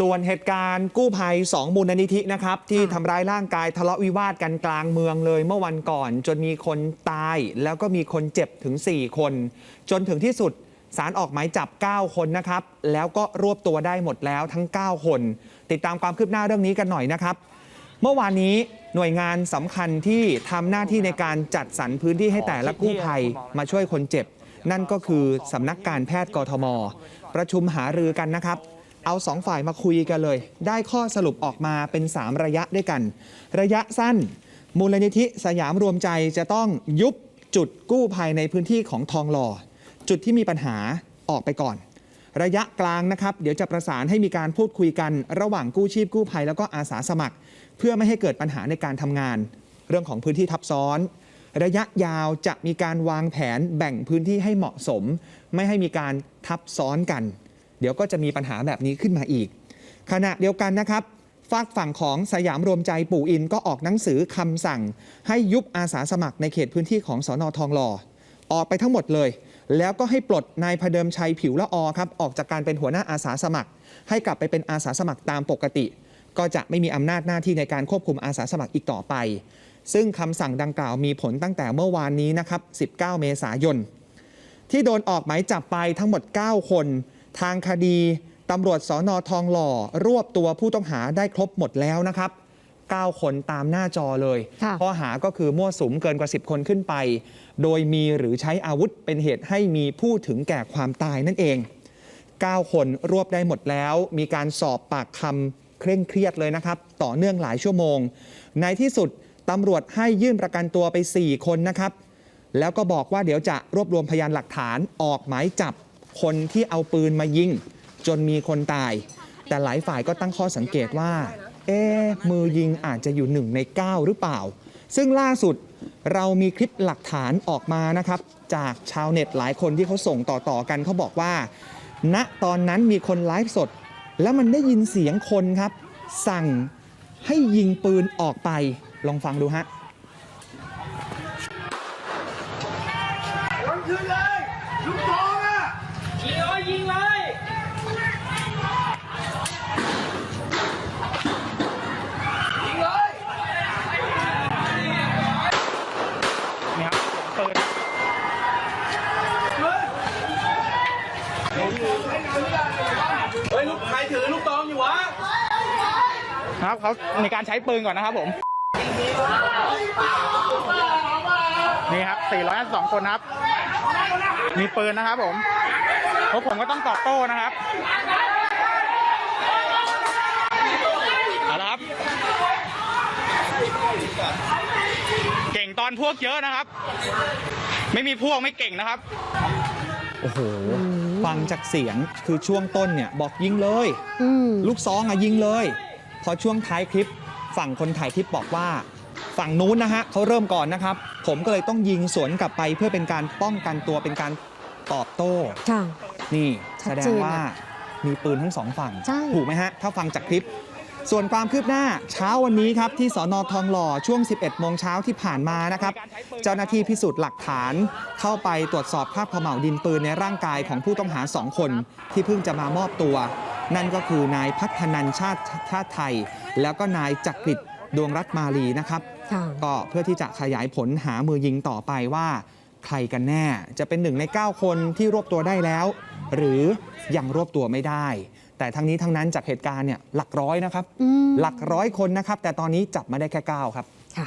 ส่วนเหตุการณ์กู้ภัย 2 มูลนิธินะครับ ที่ทำร้ายร่างกายทะเลาะวิวาทกันกลางเมืองเลยเมื่อวันก่อน จนมีคนตายแล้วก็มีคนเจ็บถึง 4 คน จนถึงที่สุดสารออกหมายจับ 9 คนนะครับ แล้วก็รวบตัวได้หมดแล้วทั้ง 9 คน ติดตามความคืบหน้าเรื่องนี้กันหน่อยนะครับ เมื่อวานนี้หน่วยงานสำคัญที่ทำหน้าที่ในการจัดสรรพื้นที่ให้แต่ละกู้ภัยมาช่วยคนเจ็บ นั่นก็คือสำนักการแพทย์กทม ประชุมหารือกันนะครับ เอาสองฝ่ายมาคุยกันเลย ได้ข้อสรุปออกมาเป็น 3 ระยะด้วยกัน ระยะสั้น มูลนิธิสยามรวมใจจะต้องยุบจุดกู้ภัยในพื้นที่ของทองหล่อ จุดที่มีปัญหาออกไปก่อน ระยะกลางนะครับเดี๋ยวจะประสานให้มีการพูดคุยกัน ระหว่างกู้ชีพกู้ภัยแล้วก็อาสาสมัคร เพื่อไม่ให้เกิดปัญหาในการทำงาน เรื่องของพื้นที่ทับซ้อน ระยะยาวจะมีการวางแผนแบ่งพื้นที่ให้เหมาะสม ไม่ให้มีการทับซ้อนกัน เดี๋ยวก็จะมีปัญหาแบบนี้ขึ้นมาอีก ขณะเดียวกันนะครับฝากฝั่งของสยามรวมใจปู่อินก็ออกหนังสือคำสั่ง ให้ยุบอาสาสมัครในเขตพื้นที่ของสอนอทองหล่อออกไปทั้งหมดเลย แล้วก็ให้ปลดนายพเดิมชัยผิวละออครับออกจากการเป็นหัวหน้าอาสาสมัคร ให้กลับไปเป็นอาสาสมัครตามปกติ ก็จะไม่มีอำนาจหน้าที่ในการควบคุมอาสาสมัครอีกต่อไป ซึ่งคำสั่งดังกล่าวมีผลตั้งแต่เมื่อวานนี้นะครับ 19 เมษายน ที่โดนออกหมายจับไปทั้งหมด 9 คน ทางคดีตำรวจสอนอทองหล่อ รวบตัวผู้ต้องหาได้ครบหมดแล้วนะครับ 9 คนตามหน้าจอเลยค่ะข้อหาก็คือมั่วสุมเกินกว่า 10 คนขึ้นไป โดยมีหรือใช้อาวุธเป็นเหตุให้มีผู้ถึงแก่ความตายนั่นเอง 9 คนรวบได้หมดแล้ว มีการสอบปากคำเคร่งเครียดเลยนะครับ ต่อเนื่องหลายชั่วโมง ในที่สุดตำรวจให้ยื่นประกันตัวไป 4 คนนะครับ แล้วก็บอกว่าเดี๋ยวจะรวบรวมพยานหลักฐานออกหมายจับ คนที่เอาปืนมายิง จนมีคนตาย แต่หลายฝ่ายก็ตั้งข้อสังเกตว่า เอ๊มือยิงอาจจะอยู่หนึ่งใน 9 หรือเปล่า ซึ่งล่าสุดเรามีคลิปหลักฐานออกมานะครับ จากชาวเน็ตหลายคนที่เขาส่งต่อๆกันเขาบอกว่า ณตอนนั้นมีคนไลฟ์สด แล้วมันได้ยินเสียงคนครับ สั่งให้ยิงปืนออกไปลองฟังดูฮะ เฮ้ยลูกใครถือลูกตองอยู่วะครับเขามีการใช้ปืนก่อนนะครับผม นี่ครับ 452 คนครับ มีปืนนะครับผมเพราะผมก็ต้องตอบโต้นะครับเอาละครับ เก่งตอนพวกเยอะนะครับ ไม่มีพวกไม่เก่งนะครับ โอ้โห ฟังจากเสียงคือช่วงต้นเนี่ยบอกยิงเลยอืมลูกซองอะยิงเลย พอช่วงท้ายคลิปฝั่งคนถ่ายคลิปบอกว่า ฝั่งนู้นนะฮะเขาเริ่มก่อนนะครับ ผมก็เลยต้องยิงสวนกลับไปเพื่อเป็นการป้องกันตัวเป็นการตอบโต้ ค่ะ นี่ชัแสดดเจงนว่าอะมีปืนทั้งสองฝั่ง ใช่ ถูกไหมฮะ ถ้าฟังจากคลิป ส่วนความคืบหน้าเช้าวันนี้ครับที่สอนอทองหล่อช่วง 11 โมงเช้าที่ผ่านมานะครับ เจ้าหน้าที่พิสูจน์หลักฐานเข้าไปตรวจสอบคราบเขม่าวดินปืนในร่างกายของผู้ต้องหาสองคน ที่เพิ่งจะมามอบตัว นั่นก็คือนายพัฒนันชาติชาติไทย แล้วก็นายจักริดดวงรัตน์มาลีนะครับค่ะก็เพื่อที่จะขยายผลหามือยิงต่อไปว่า ใครกันแน่จะเป็นหนึ่งใน 9 คนที่รวบตัวได้แล้ว หรือยังรวบตัวไม่ได้ แต่ทั้งนี้ทั้งนั้นจากเหตุการณ์เนี่ยหลักร้อยนะครับอืมหลักร้อยคนนะครับ แต่ตอนนี้จับมาได้แค่ 9 ครับค่ะ